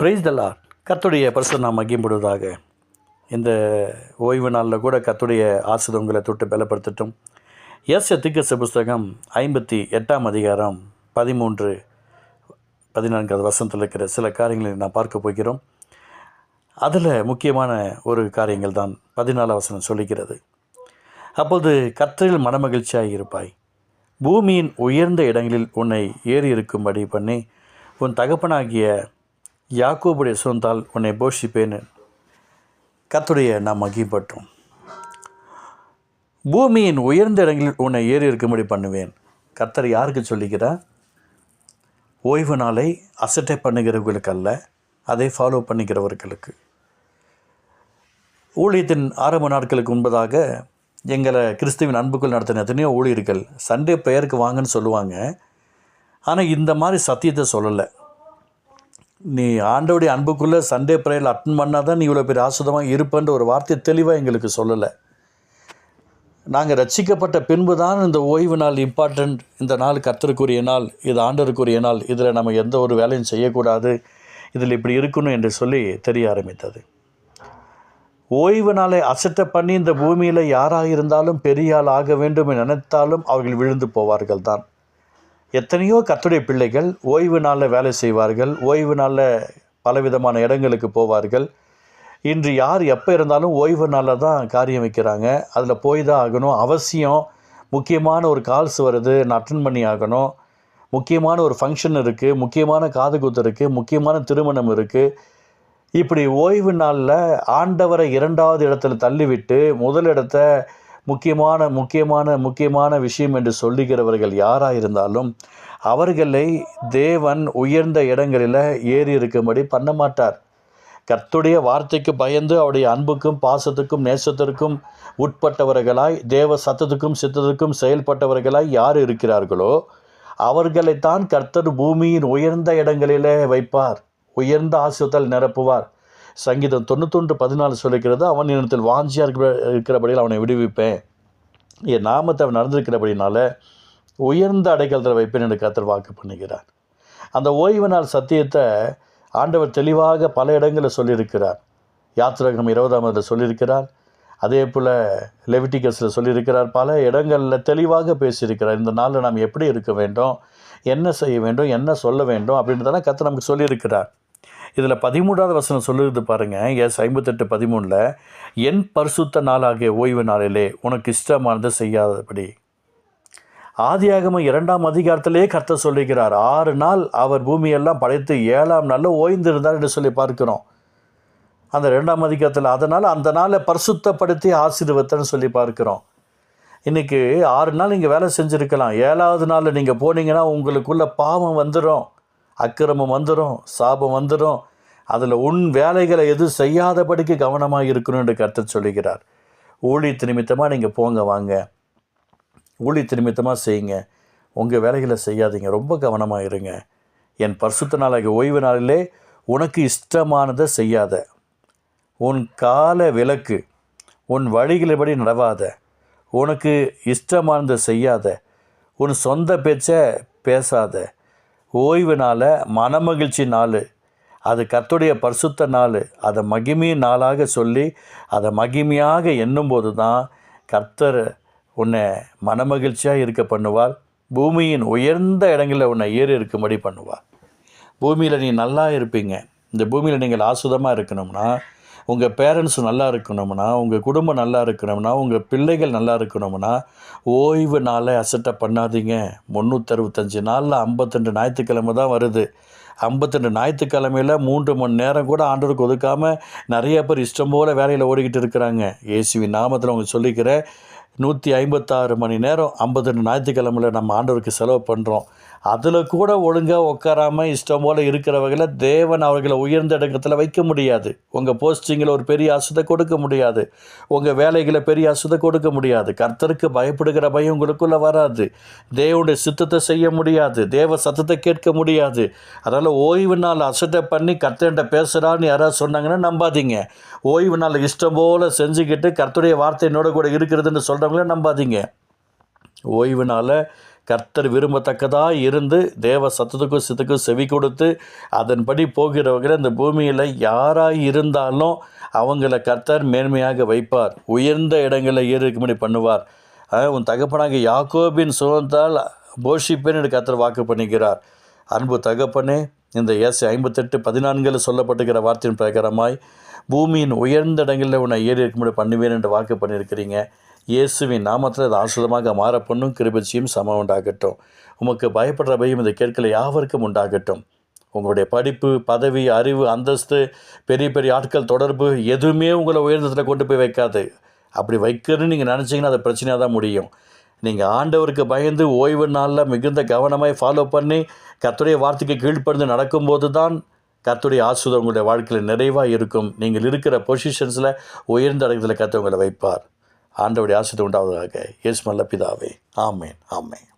Price தல்லார் கர்த்துடைய பரிசு நாம் மகிம்படுவதாக இந்த ஓய்வு நாளில் கூட கத்துடைய ஆசிரியர் உங்களை தொட்டு பலப்படுத்தட்டும். எஸ் திக்கச புஸ்தகம் ஐம்பத்தி எட்டாம் அதிகாரம் பதிமூன்று பதினான்காவது வசனத்தில் இருக்கிற சில காரியங்களை நான் பார்க்க போகிறோம். அதில் முக்கியமான ஒரு காரியங்கள் தான் பதினாலாம் வசனம் சொல்லுகிறது. அப்போது கர்த்தரில் மனமகிழ்ச்சியாக இருப்பாய். பூமியின் உயர்ந்த இடங்களில் உன்னை ஏறி இருக்கும்படி பண்ணி உன் தகப்பனாகிய யாக்கோபுடைய சொந்தால் உன்னை போஷிப்பேன். கத்துடைய நாம் மகிப்பட்டோம் பூமியின் உயர்ந்த இடங்களில் உன்னை ஏறி இருக்கும்படி பண்ணுவேன். கத்தர் யாருக்கு சொல்லிக்கிறார் ஓய்வு நாளை அசட்டை பண்ணுகிறவர்களுக்கு அல்ல அதை ஃபாலோ பண்ணிக்கிறவர்களுக்கு ஊழியத்தின் ஆரம்ப நாட்களுக்கு முன்பதாக எங்களை கிறிஸ்துவின் அன்புக்குள் நடத்தின எத்தனையோ ஊழியர்கள் சண்டே ப்ரேயருக்கு வாங்கன்னு சொல்லுவாங்க. ஆனால் இந்த மாதிரி சத்தியத்தை சொல்லலை. நீ ஆண்டவுடைய அன்புக்குள்ளே சண்டே ப்ரேயரில் அட்டன் பண்ணால் தான் நீ இவ்வளோ பெரிய ஆசுதமாக இருப்பேன்ற ஒரு வார்த்தை தெளிவாக எங்களுக்கு சொல்லலை. நாங்கள் ரட்சிக்கப்பட்ட பின்பு தான் இந்த ஓய்வு நாள் இம்பார்ட்டண்ட் இந்த நாள் கத்தருக்குரிய நாள் இது ஆண்டருக்குரிய நாள். இதில் நம்ம எந்த ஒரு வேலையும் செய்யக்கூடாது. இதில் இப்படி இருக்கணும் என்று சொல்லி தெரிய ஆரம்பித்தது. ஓய்வு நாளை அசட்டை பண்ணி இந்த பூமியில் யாராக இருந்தாலும் பெரிய ஆள் ஆக வேண்டும் என நினைத்தாலும் அவர்கள் விழுந்து போவார்கள் தான் எத்தனையோ கத்துடைய பிள்ளைகள் ஓய்வு நாளில் வேலை செய்வார்கள் ஓய்வு நாளில் பலவிதமான இடங்களுக்கு போவார்கள். இன்று யார் எப்போ இருந்தாலும் ஓய்வு நாளில் தான் காரியம் வைக்கிறாங்க. அதில் போய் தான் ஆகணும். அவசியம் முக்கியமான ஒரு கால்ஸ் வருது நான் அட்டன் பண்ணி ஆகணும். முக்கியமான ஒரு ஃபங்க்ஷன் இருக்குது முக்கியமான காது குத்து இருக்குது முக்கியமான திருமணம் இருக்குது இப்படி ஓய்வு நாளில் ஆண்டவரை இரண்டாவது இடத்துல தள்ளிவிட்டு முதல் இடத்த முக்கியமான முக்கியமான முக்கியமான விஷயம் என்று சொல்லுகிறவர்கள் யாராக இருந்தாலும் அவர்களை தேவன் உயர்ந்த இடங்களில் ஏறி இருக்கும்படி பண்ண மாட்டார். கர்த்துடைய வார்த்தைக்கு பயந்து அவருடைய அன்புக்கும் பாசத்துக்கும் நேசத்திற்கும் உட்பட்டவர்களாய் தேவ சத்தத்துக்கும் சித்தத்துக்கும் செயல்பட்டவர்களாய் யார் இருக்கிறார்களோ அவர்களைத்தான் கர்த்தர் பூமியின் உயர்ந்த இடங்களிலே வைப்பார். உயர்ந்த ஆசிரியத்தால் நிரப்புவார். சங்கீதம் தொண்ணூத்தொன்று பதினாலு சொல்லிக்கிறது அவன் இனத்தில் வாஞ்சியாக இருக்கிற இருக்கிறபடியில் அவனை விடுவிப்பேன். என் நாமத்தை அவன் நடந்திருக்கிறபடினால உயர்ந்த அடைக்கலத்தில் வைப்பேன் என்று கத்தர் வாக்கு பண்ணுகிறார். அந்த ஓய்வு நாள் சத்தியத்தை ஆண்டவர் தெளிவாக பல இடங்களில் சொல்லியிருக்கிறார். யாத்திரகம் இருபதாம் அதில் சொல்லியிருக்கிறார். அதே போல் லெவிட்டிகஸில் சொல்லியிருக்கிறார். பல இடங்களில் தெளிவாக பேசியிருக்கிறார். இந்த நாளில் நாம் எப்படி இருக்க வேண்டும்? என்ன செய்ய வேண்டும்? என்ன சொல்ல வேண்டும்? அப்படின்றதெல்லாம் கற்று நமக்கு சொல்லியிருக்கிறார். இதில் பதிமூன்றாவது வசனம் சொல்லுறது பாருங்கள் எஸ் ஐம்பத்தெட்டு பதிமூணில் என் பரிசுத்த நாளாகிய ஓய்வு நாளிலே உனக்கு இஷ்டமானதை செய்யாதபடி. ஆதியாகம இரண்டாம் அதிகாரத்திலே கர்த்தர் சொல்லுகிறார் ஆறு நாள் அவர் பூமியெல்லாம் படைத்து ஏழாம் நாளில் ஓய்ந்திருந்தார் என்று சொல்லி பார்க்கிறோம். அந்த ரெண்டாம் அதிகாரத்தில் அதனால் அந்த நாளை பரிசுத்தப்படுத்தி ஆசீர்வத்தன்னு சொல்லி பார்க்கிறோம். இன்றைக்கி ஆறு நாள் நீங்கள் வேலை செஞ்சுருக்கலாம். ஏழாவது நாளில் நீங்கள் போனீங்கன்னா உங்களுக்குள்ள பாவம் வந்துடும் அக்கிரமம் வந்துடும் சாபம் வந்துடும் அதில் உன் வேலைகளை எதுவும் செய்யாதபடிக்கு கவனமாக இருக்கணும் என்று கருத்து சொல்லுகிறார். ஊழியத்து நிமித்தமாக நீங்கள் போங்க வாங்க. ஊழியத்து நிமித்தமாக செய்யுங்க. உங்கள் வேலைகளை செய்யாதீங்க ரொம்ப கவனமாக இருங்க. என் பரிசுத்த நாளாக ஓய்வு நாளிலே உனக்கு இஷ்டமானதை செய்யாத. உன் கால விளக்கு உன் வழிகளபடி நடவாத. உனக்கு இஷ்டமானதை செய்யாத. உன் சொந்த பேச்சை பேசாத. ஓய்வு நாள் மனமகிழ்ச்சி நாள். அது கத்துடைய பரிசுத்த நாள். அதை மகிமையின் நாளாக சொல்லி அதை மகிமையாக எண்ணும்போது தான் கர்த்தர் உன்னை மனமகிழ்ச்சியாக இருக்க பண்ணுவார். பூமியின் உயர்ந்த இடங்களில் உன்னை ஏறி இருக்கும்படி பண்ணுவார். பூமியில் நீ நல்லா இருப்பீங்க. இந்த பூமியில் நீங்கள் ஆசுதமாக இருக்கணும்னா உங்கள் பேரண்ட்ஸ் நல்லா இருக்கணும்னா உங்கள் குடும்பம் நல்லா இருக்கணும்னா உங்கள் பிள்ளைகள் நல்லா இருக்கணும்னா ஓய்வு நாளை அசட்டை பண்ணாதீங்க. முந்நூற்றறுபத்தஞ்சு நாளில் ஐம்பத்தெண்டு ஞாயிற்றுக்கிழமை தான் வருது. ஐம்பத்தெண்டு ஞாயிற்றுக்கிழமையில் மூன்று மணி நேரம் கூட ஆண்டவருக்கு ஒதுக்காமல் நிறைய பேர் இஷ்டம் போல் வேலையில் ஓடிக்கிட்டு இருக்கிறாங்க. இயேசுவி நாமத்தில் அவங்க சொல்லிக்கிற நூற்றி ஐம்பத்தாறு மணி நேரம் ஐம்பத்தெண்டு ஞாயிற்றுக்கிழமையில் நம்ம ஆண்டவருக்கு செலவு பண்ணுறோம் அதில் கூட ஒழுங்காக உட்காராமல் இஷ்டம் போல் இருக்கிறவங்கள தேவன் அவர்களை உயர்ந்த இடத்துல வைக்க முடியாது. உங்கள் போஸ்டிங்கில் ஒரு பெரிய அசுதை கொடுக்க முடியாது. உங்கள் வேலைகளை பெரிய அசுதை கொடுக்க முடியாது. கர்த்தருக்கு பயப்படுகிற பயம் உங்களுக்குள்ளே வராது. தேவனுடைய சித்தத்தை செய்ய முடியாது. தேவ சத்தத்தை கேட்க முடியாது. அதனால் ஓய்வு நாள் அசட்டை பண்ணி கர்த்தன்ட்ட பேசுகிறான்னு யாராவது சொன்னாங்கன்னா நம்பாதீங்க. ஓய்வு நாள் இஷ்டம் போல் செஞ்சுக்கிட்டு கர்த்தருடைய வார்த்தை என்னோட கூட இருக்கிறதுன்னு சொல்கிறவங்கள நம்பாதீங்க. ஓய்வுனால் கர்த்தர் விரும்பத்தக்கதாக இருந்து தேவ சத்தத்துக்கும் சித்துக்கும் செவி கொடுத்து அதன்படி போகிறவர்கள் இந்த பூமியில் யாராக இருந்தாலும் அவங்கள கர்த்தர் மேன்மையாக வைப்பார். உயர்ந்த இடங்களில் இருக்கும்படி பண்ணுவார். உன் தகப்பனாக யாக்கோபின் சுகத்தால் போஷிப்பேன் என்று கர்த்தர் வாக்கு பண்ணுகிறார் அன்பு தகப்பனே இந்த எஸ் ஐம்பத்தெட்டு பதினான்கில் சொல்லப்பட்டுகிற வார்த்தையின் பிரகாரமாய் பூமியின் உயர்ந்த இடங்களில் உன்னை ஏறி இருக்கும்படி பண்ணுவேன் என்று வாக்கு பண்ணியிருக்கிறீங்க. இயேசுவின் நாமத்தில் அது ஆசுதமாக மாற பொண்ணும் கிருபச்சியும் சமம் உண்டாகட்டும். உமக்கு பயப்படுற இதை இந்த கேட்கல யாவருக்கும் உண்டாகட்டும். உங்களுடைய படிப்பு பதவி அறிவு அந்தஸ்து பெரிய பெரிய ஆட்கள் தொடர்பு எதுவுமே உங்களை உயர்ந்தத்தில் கொண்டு போய் வைக்காது. அப்படி வைக்கிறதுன்னு நீங்கள் நினச்சிங்கன்னா அது பிரச்சனையாக தான் முடியும். நீங்கள் ஆண்டவருக்கு பயந்து ஓய்வு நாளில் மிகுந்த கவனமாக ஃபாலோ பண்ணி கத்துடைய வார்த்தைக்கு கீழ்ப்படிந்து நடக்கும்போது தான் கத்துடைய ஆசுதம் உங்களுடைய வாழ்க்கையில் நிறைவாக இருக்கும். நீங்கள் இருக்கிற பொசிஷன்ஸில் உயர்ந்த இடத்துல கற்று உங்களை வைப்பார். ஆண்டவுடைய ஆசிரியர் உண்டாவதாக. இயேசு நல்ல பிதாவே. ஆமேன். ஆமேன்.